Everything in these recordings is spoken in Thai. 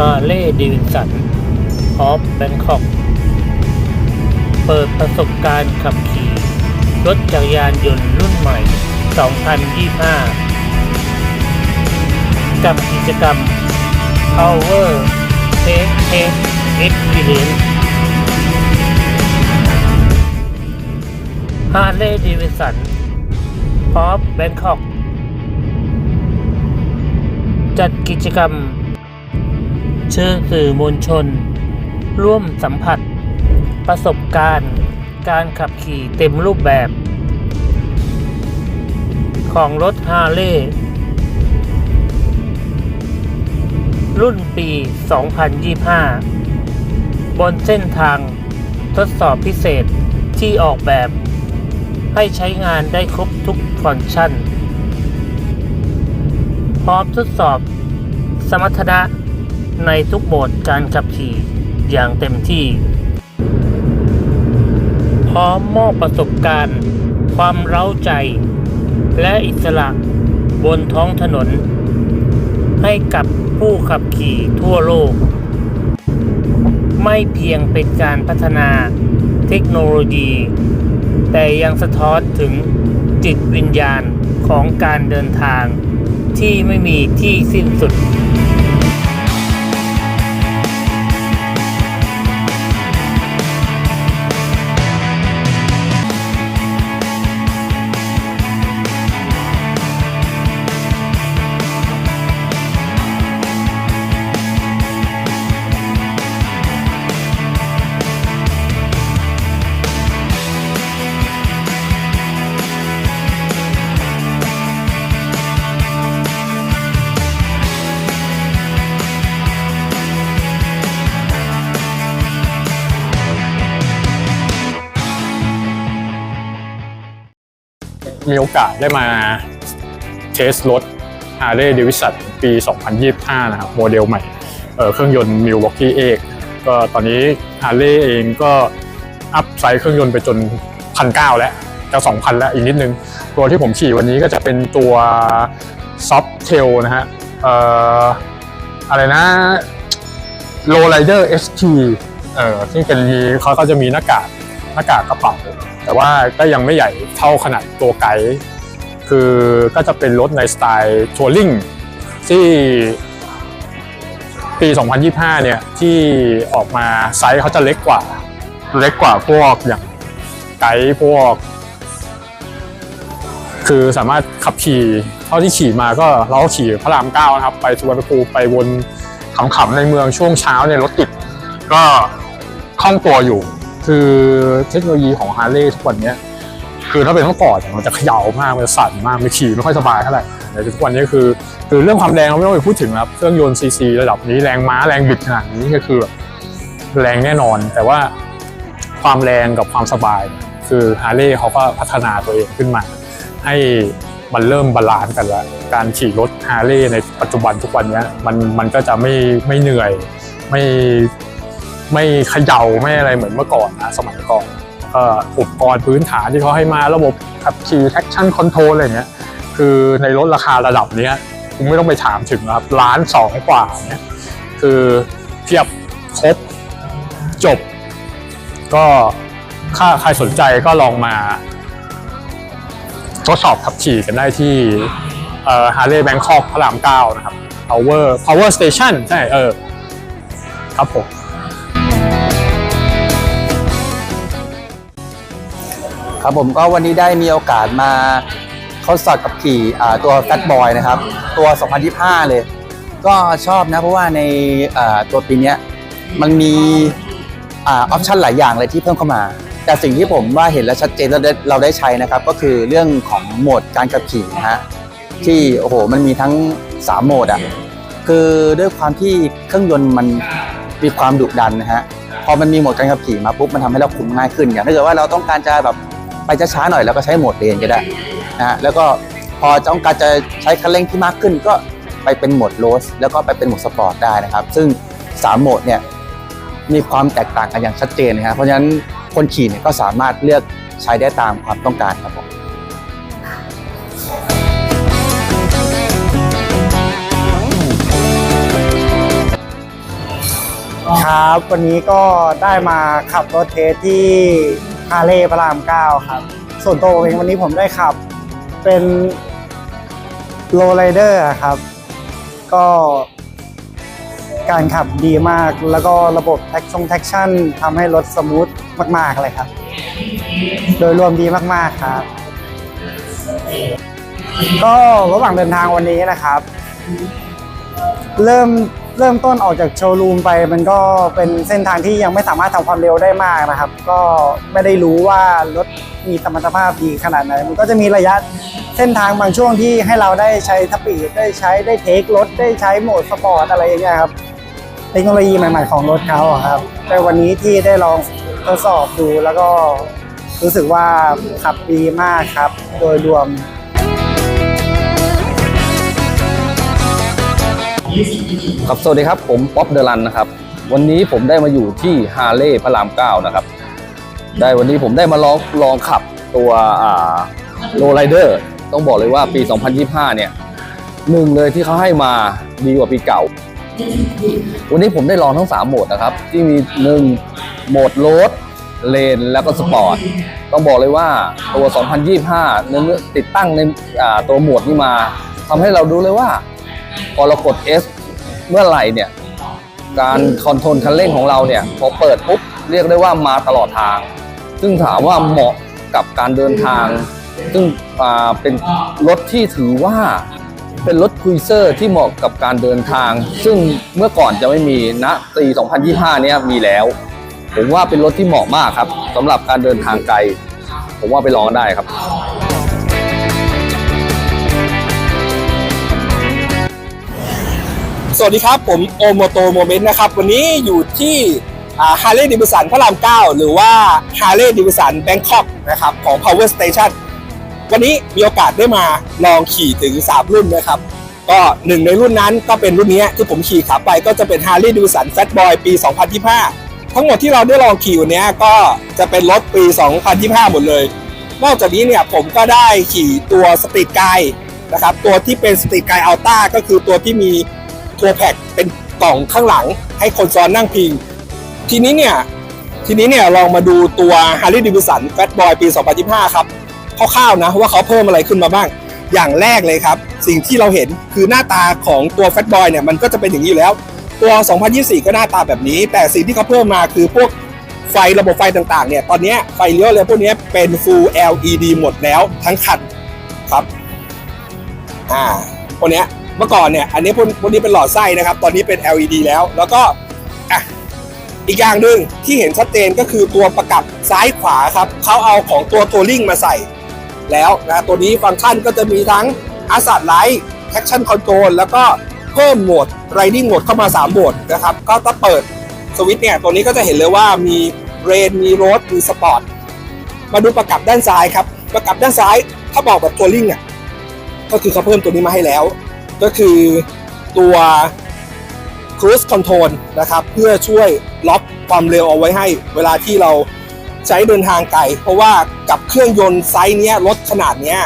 ฮาร์เลย์ดีวินสันออฟแบงคอกเปิดประสบการณ์ขับขี่ รถจักรยานยนต์รุ่นใหม่ 2025 กับกิจกรรม Power Take Take Experience ฮาร์เลย์ดีวิสันออฟแบงคอก จัดกิจกรรม เชิญสื่อมวลชน ร่วมสัมผัส ประสบการณ์ การขับขี่เต็มรูปแบบ ของรถฮาร์เลย์รุ่นปี 2025 บนเส้นทางทดสอบพิเศษที่ออกแบบ ให้ใช้งานได้ครบทุกฟังก์ชัน พร้อมทดสอบสมรรถนะ ในทุกโหมดการขับขี่อย่างเต็มที่ พร้อมมอบประสบการณ์ ความเร้าใจ และอิสระบนท้องถนน ให้กับผู้ขับขี่ทั่วโลก ไม่เพียงเป็นการพัฒนาเทคโนโลยี แต่ยังสะท้อนถึงจิตวิญญาณของการเดินทางที่ไม่มีที่สิ้นสุด มีโอกาสได้มาเทสรถ Harley Davidson ปี 2025 นะครับ โมเดลใหม่เเครื่องยนต์ Milwaukee 8ก็ตอนนี้ Harley เองก็อัพไซส์เครื่องยนต์ไปจน 1,900 แล้วจะ 2,000 แล้วอีกนิดนึง ตัวที่ผมขี่วันนี้ก็จะเป็นตัว Soft Tail นะฮะอออะไรนะ Low Rider ST เออที่เป็นมีเขาก็จะมีหน้ากากหน้ากากกระเป๋า แต่ว่าก็ยังไม่ใหญ่เท่าขนาดตัวไกด์คือก็จะเป็นรถในสไตล์ทัวริงที่ปี 2025 เนี่ย ที่ออกมาไซส์เขาจะเล็กกว่า เล็กกว่าพวกอย่างไกด์พวก คือสามารถขับขี่เท่าที่ขี่มาก็เราขี่พระรามเก้านะครับ ไปสุวรรณภูมิไปวนขำๆในเมืองช่วงเช้าเนี่ยรถติด ก็คล่องตัวอยู่ คือเทคโนโลยีของฮาร์เลย์ทุกวันนี้คือถ้าเป็นเมื่อก่อนเนี่ยมันจะเขย่ามากมันจะสั่นมากมันขี่ไม่ค่อยสบายเท่าไหร่แต่ทุกวันนี้คือคือเรื่องความแรงเราไม่ต้องไปพูดถึงครับเครื่องยนต์ซีซีระดับนี้แรงม้าแรงบิดขนาดนี้ก็คือแบบแรงแน่นอน แต่ว่าความแรงกับความสบาย คือฮาร์เลย์เขาก็พัฒนาตัวเองขึ้นมา ให้มันเริ่มบาลานซ์กันแล้วการขี่รถฮาร์เลย์ในปัจจุบันทุกวันนี้มันมันก็จะไม่ไม่เหนื่อยไม่ ไม่เขย่าไม่อะไรเหมือนเมื่อก่อนนะสมัยก่อนอุปกรณ์พื้นฐานที่เขาให้มาระบบขับขี่ traction control อะไรเงี้ยคือในรถราคาระดับเนี้ยคุณไม่ต้องไปถามถึงนะครับล้านสองกว่าเนี้ยคือเทียบครบจบ ก็ถ้าใครสนใจก็ลองมาทดสอบขับขี่กันได้ที่เอ่อ Harley Bangkok พระรามเก้านะครับ Power Power Station ใช่เออครับผม ครับผมก็วันนี้ได้มีโอกาสมาทดสอบกับขี่ตัว Fat Boy นะครับ ตัว 2025 เลย ก็ชอบนะเพราะว่าในตัวปีนี้มันมีออปชันหลายอย่างเลยที่เพิ่มเข้ามา แต่สิ่งที่ผมว่าเห็นและชัดเจนเราได้เราได้ใช้นะครับ ก็คือเรื่องของโหมดการขับขี่นะฮะที่โอ้โหมันมีทั้ง 3 โหมดอะคือด้วยความที่เครื่องยนต์มันมีความดุดันนะฮะพอมันมีโหมดการขับขี่มาปุ๊บมันทำให้เราคุมง่ายขึ้นอย่างถ้าเกิดว่าเราต้องการจะแบบ ไปช้าๆหน่อยแล้วก็ใช้โหมดเลนก็ได้นะฮะแล้วก็พอต้องการจะใช้คันเร่งที่มากขึ้นก็ไปเป็นโหมดโรสแล้วก็ไปเป็นโหมดสปอร์ตได้นะครับ ซึ่ง 3 โหมดเนี่ยมีความแตกต่างกันอย่างชัดเจนนะครับเพราะฉะนั้นคนขี่เนี่ยก็สามารถเลือกใช้ได้ตามความต้องการครับผมคครับ วันนี้ก็ได้มาขับรถเทสที่ ฮาร์เลย์พระราม9ครับ ส่วนตัวผมเองวันนี้ผมได้ขับ เป็นโลไ r เดอร์ครับ ก็การขับดีมากแล้วก็ระบบแท็กชงแท็กชั่นทำให้รถสมูทมาก ๆ เลยครับ โดยรวมดีมาก ๆ ครับ ก็ระหว่างเดินทางวันนี้นะครับ เริ่ม เริ่มต้นออกจากโชว์รูมไป มันก็เป็นเส้นทางที่ยังไม่สามารถทำความเร็วได้มากนะครับ ก็ไม่ได้รู้ว่ารถมีสมรรถภาพดีขนาดไหน มันก็จะมีระยะเส้นทางบางช่วงที่ให้เราได้ใช้สปีดได้ใช้ได้เทครถได้ใช้โหมดสปอร์ตอะไรอย่างเงี้ยครับเทคโนโลยีใหม่ๆของรถเขาอะครับแต่วันนี้ที่ได้ลองทดสอบดูแล้วก็รู้สึกว่าขับดีมากครับ โดยรวม ครับสวัสดีครับผมป๊อปเดลันนะครับ วันนี้ผมได้มาอยู่ที่ฮาร์เลย์พระรามเก้านะครับ ได้วันนี้ผมได้มาลองลองขับตัวโลไรเดอร์ต้องบอกเลยว่าปี 2025 เนี่ยหนึ่งเลยที่เขาให้มาดีกว่าปีเก่า วันนี้ผมได้ลองทั้ง 3 โหมดนะครับ ที่มี 1 โหมดโรดเลนแล้วก็สปอร์ตต้องบอกเลยว่าตัว 2025 เนื้อติดตั้งในตัวโหมดนี้มาทำให้เราดูเลยว่า พอเรากด S เมื่อไหร่เนี่ย การคอนโทรลคันเร่งของเราเนี่ย พอเปิดปุ๊บเรียกได้ว่ามาตลอดทาง ซึ่งถามว่าเหมาะกับการเดินทาง ซึ่งเป็นรถที่ถือว่าเป็นรถคุยเซอร์ที่เหมาะกับการเดินทาง ซึ่งเมื่อก่อนจะไม่มีณปี 2025 เนี่ยมีแล้ว ผมว่าเป็นรถที่เหมาะมากครับสำหรับการเดินทางไกล ผมว่าไปลองได้ครับ สวัสดีครับ ผมโอโมโตโมเมนต์นะครับ วันนี้อยู่ที่ฮาร์เลย์ดิวิสันพระราม 9 หรือว่าฮาร์เลย์ดิวิสันแบงคอกนะครับของ Power Station วันนี้มีโอกาสได้มาลองขี่ถึง 3 รุ่นนะครับ ก็หนึ่งในรุ่นนั้นก็เป็นรุ่นนี้ที่ผมขี่ขับไปก็จะเป็น Harley Davidson Fat Boy ปี 2025 ทั้งหมดที่เราได้ลองขี่วันนี้ก็จะเป็นรถปี 2025 หมดเลย นอกจากนี้เนี่ยผมก็ได้ขี่ตัวสตรีทไกนะครับตัวที่เป็นสตรีทไกอัลต้าก็คือตัวที่มี ทัวร์แพ็กเป็นกล่องข้างหลัง ให้คนซ้อนนั่งพิง ทีนี้เนี่ยทีนี้เนี่ยลองมาดูตัว Harley Davidson Fat Boy ปี 2025 ครับคร่าวๆนะว่าเขาเพิ่มอะไรขึ้นมาบ้าง อย่างแรกเลยครับ สิ่งที่เราเห็นคือหน้าตาของตัว Fat Boy เนี่ยมันก็จะเป็นอย่างนี้อยู่แล้ว ตัว 2024 ก็หน้าตาแบบนี้ แต่สิ่งที่เขาเพิ่มมาคือพวกไฟระบบไฟต่างๆเนี่ยตอนนี้ไฟเลี้ยวอะไรพวกนี้เป็น Full LED หมดแล้วทั้งคันครับอ่าพวกเนี้ย เมื่อก่อนเนี่ยอันนี้พวกนี้เป็นหลอดไส้นะครับ ตอนนี้เป็น LED แล้ว แล้วก็อะอีกอย่างหนึ่งที่เห็นชัดเจนก็คือตัวประกับซ้ายขวาครับเขาเอาของตัวทัวริงมาใส่ แล้วนะตัวนี้ฟังก์ชันก็จะมีทั้ง a s a t Light Traction Control แล้วก็เพิ่มโหมด Riding Mode เข้ามา 3 โหมดนะครับ ก็ถ้าเปิดสวิตช์เนี่ยตัวนี้ก็จะเห็นเลยว่ามี Rain มี Road มี Sport มาดูประกับด้านซ้ายครับ ประกับด้านซ้ายถ้าบอกแบบทัวริงอะก็คือเขาเพิ่มตัวนี้มาให้แล้ว ก็คือตัว Cruise Control นะครับ เพื่อช่วยล็อกความเร็วเอาไว้ให้ เวลาที่เราใช้เดินทางไกล เพราะว่ากับเครื่องยนต์ไซส์นี้รถขนาดนี้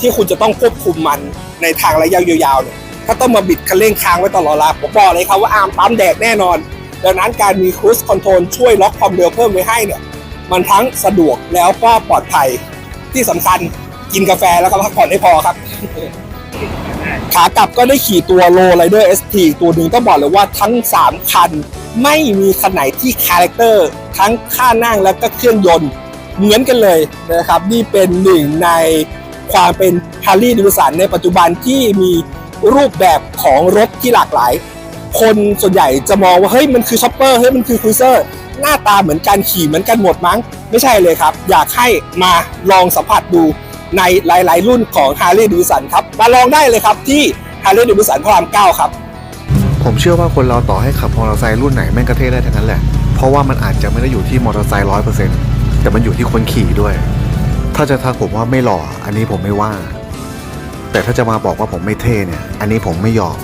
ที่คุณจะต้องควบคุมมันในทางระยะยาวๆเนี่ยถ้าต้องมาบิดคันเร่งค้างไว้ตลอดเวลาผมบอกเลยครับว่าอาร์มปั๊มแดกแน่นอน ดังนั้นการมีครู i คอนโทรลช่วยล็อกความเร็วเพิ่มไว้ให้เนี่ยมันทั้งสะดวกแล้วก็ปลอดภัยที่สำคัญกินกาแฟแล้วก็พักผ่อนให้พอครับ ขากลับก็ได้ขี่ตัว Low Rider ST ตัวหนึ่งต้องบอกเลยว่าทั้ง 3 คัน ไม่มีคันไหนที่คาแรคเตอร์ทั้งค่านั่งแล้วก็เครื่องยนต์เหมือนกันเลยนะครับนี่เป็นหนึ่งในความเป็น Harley Davidson ในปัจจุบันที่มีรูปแบบของรถที่หลากหลาย คนส่วนใหญ่จะมองว่าเฮ้ยมันคือช็อปเปอร์เฮ้ยมันคือครูเซอร์หน้าตาเหมือนกันขี่เหมือนกันหมดมั้ง ไม่ใช่เลยครับ อยากให้มาลองสัมผัสดู ในหลาย ๆ รุ่นของ Harley Davidson ครับ มาลองได้เลยครับที่ Harley Davidson พระราม9 ครับ ผมเชื่อว่าคนเราต่อให้ขับมอเตอร์ไซค์รุ่นไหนแม่งกระเทได้ทั้งนั้นแหละ เพราะว่ามันอาจจะไม่ได้อยู่ที่มอเตอร์ไซค์ร้อยเปอร์เซ็นต์แต่มันอยู่ที่คนขี่ด้วย ถ้าจะทักผมว่าไม่หล่ออันนี้ผมไม่ว่า แต่ถ้าจะมาบอกว่าผมไม่เท่เนี่ย อันนี้ผมไม่ยอม